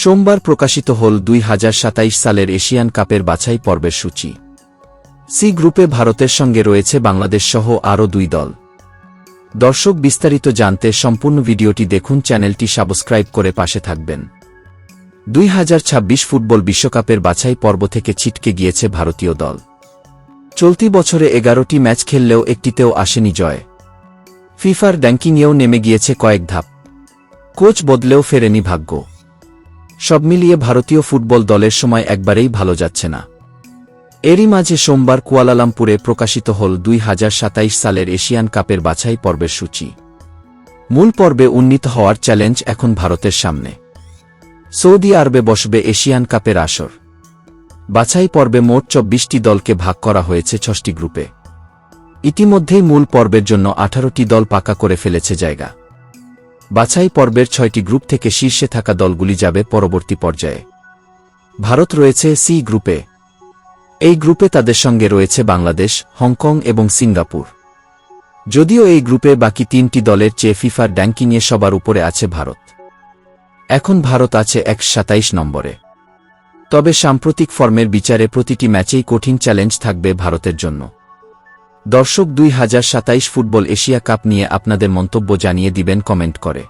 সোমবার প্রকাশিত হল দুই সালের এশিয়ান কাপের বাছাই পর্বের সূচি। সি গ্রুপে ভারতের সঙ্গে রয়েছে বাংলাদেশ সহ আরও দুই দল। দর্শক বিস্তারিত জানতে সম্পূর্ণ ভিডিওটি দেখুন, চ্যানেলটি সাবস্ক্রাইব করে পাশে থাকবেন। দুই ছাব্বিশ ফুটবল বিশ্বকাপের বাছাই পর্ব থেকে ছিটকে গিয়েছে ভারতীয় দল। চলতি বছরে এগারোটি ম্যাচ খেললেও একটিতেও আসেনি জয়। ফিফার র্যাঙ্কিংয়েও নেমে গিয়েছে কয়েক ধাপ। কোচ বদলেও ফেরেনি ভাগ্য। সব মিলিয়ে ভারতীয় ফুটবল দলের সময় একবারেই ভালো যাচ্ছে না। এরই মাঝে সোমবার কুয়ালালামপুরে প্রকাশিত হল দুই সালের এশিয়ান কাপের বাছাই পর্বের সূচি। মূল পর্বে উন্নীত হওয়ার চ্যালেঞ্জ এখন ভারতের সামনে। সৌদি আরবে বসবে এশিয়ান কাপের আসর। বাছাই পর্বে মোট চব্বিশটি দলকে ভাগ করা হয়েছে ছষ্টি গ্রুপে। ইতিমধ্যেই মূল পর্বের জন্য আঠারোটি দল পাকা করে ফেলেছে জায়গা। বাছাই পর্বের ছয়টি গ্রুপ থেকে শীর্ষে থাকা দলগুলি যাবে পরবর্তী পর্যায়ে। ভারত রয়েছে সি গ্রুপে এই গ্রুপে তাদের সঙ্গে রয়েছে বাংলাদেশ, হংকং এবং সিঙ্গাপুর। যদিও এই গ্রুপে বাকি তিনটি দলের চেয়ে ফিফার র্যাঙ্কিংয়ে সবার উপরে আছে ভারত। এখন ভারত আছে এক সাতাইশ নম্বরে। তবে সাম্প্রতিক ফর্মের বিচারে প্রতিটি ম্যাচেই কঠিন চ্যালেঞ্জ থাকবে ভারতের জন্য। দর্শক দুই ফুটবল এশিয়া কাপ নিয়ে আপনাদের মন্তব্য জানিয়ে দিবেন কমেন্ট করে।